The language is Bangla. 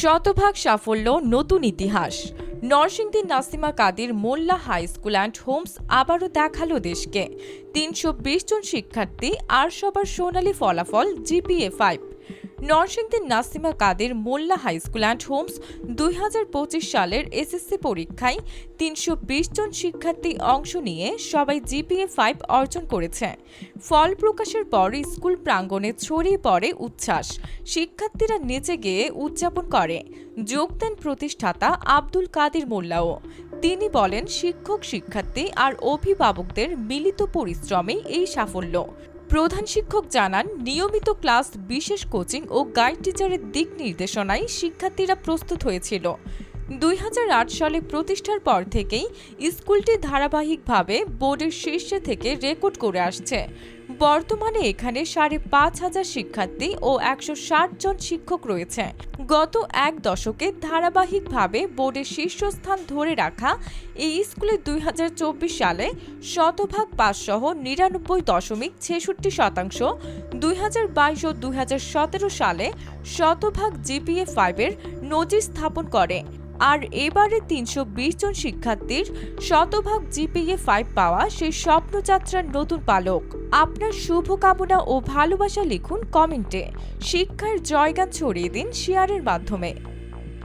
শতভাগ সাফল্য নতুন ইতিহাস। নরসিংদীর Nasima Kadir Molla high school and homes আবারও দেখাল দেশকে। তিনশো বিশ জন শিক্ষার্থী আর সবার সোনালি ফলাফল জিপিএ ফাইভ। নরসিংদীর Nasima Kader Molla high school and homes দুই হাজার পঁচিশ সালের এসএসসি পরীক্ষায় তিনশো বিশ জন শিক্ষার্থী অংশ নিয়ে সবাই জিপিএ ফাইভ অর্জন করেছে। ফল প্রকাশের পর স্কুল প্রাঙ্গণে ছড়িয়ে পড়ে উচ্ছ্বাস। শিক্ষার্থীরা নেচে গিয়ে উদযাপন করে। যোগ দেন প্রতিষ্ঠাতা আব্দুল কাদের মোল্লাও। তিনি বলেন শিক্ষক শিক্ষার্থী আর অভিভাবকদের মিলিত পরিশ্রমে এই সাফল্য। প্রধান শিক্ষক জানান, নিয়মিত ক্লাস, বিশেষ কোচিং ও গাইড টিচারের দিক নির্দেশনায় শিক্ষার্থীরা প্রস্তুত হয়েছিল। দুই হাজার আট সালে প্রতিষ্ঠার পর থেকেই স্কুলটি ধারাবাহিকভাবে বোর্ডের শীর্ষে থেকে রেকর্ড করে আসছে। বর্তমানে এখানে সাড়ে পাঁচ হাজার শিক্ষার্থী ও একশো ষাট জন শিক্ষক রয়েছে। গত এক দশকে ধারাবাহিকভাবে বোর্ডের শীর্ষস্থান ধরে রাখা এই স্কুলে দুই হাজার চব্বিশ সালে শতভাগ পাস সহ নিরানব্বই দশমিক ছেষট্টি শতাংশ, দুই হাজার বাইশ ও দুই হাজার সতেরো সালে শতভাগ জিপিএ ফাইভের নজির স্থাপন করে। আর এবারে তিনশো বিশ জন শিক্ষার্থীর শতভাগ জিপিএ ফাইভ পাওয়া সেই স্বপ্নযাত্রার নতুন পালক। আপনার শুভকামনা ও ভালোবাসা লিখুন কমেন্টে। শিক্ষার জয়গান ছড়িয়ে দিন শেয়ারের মাধ্যমে।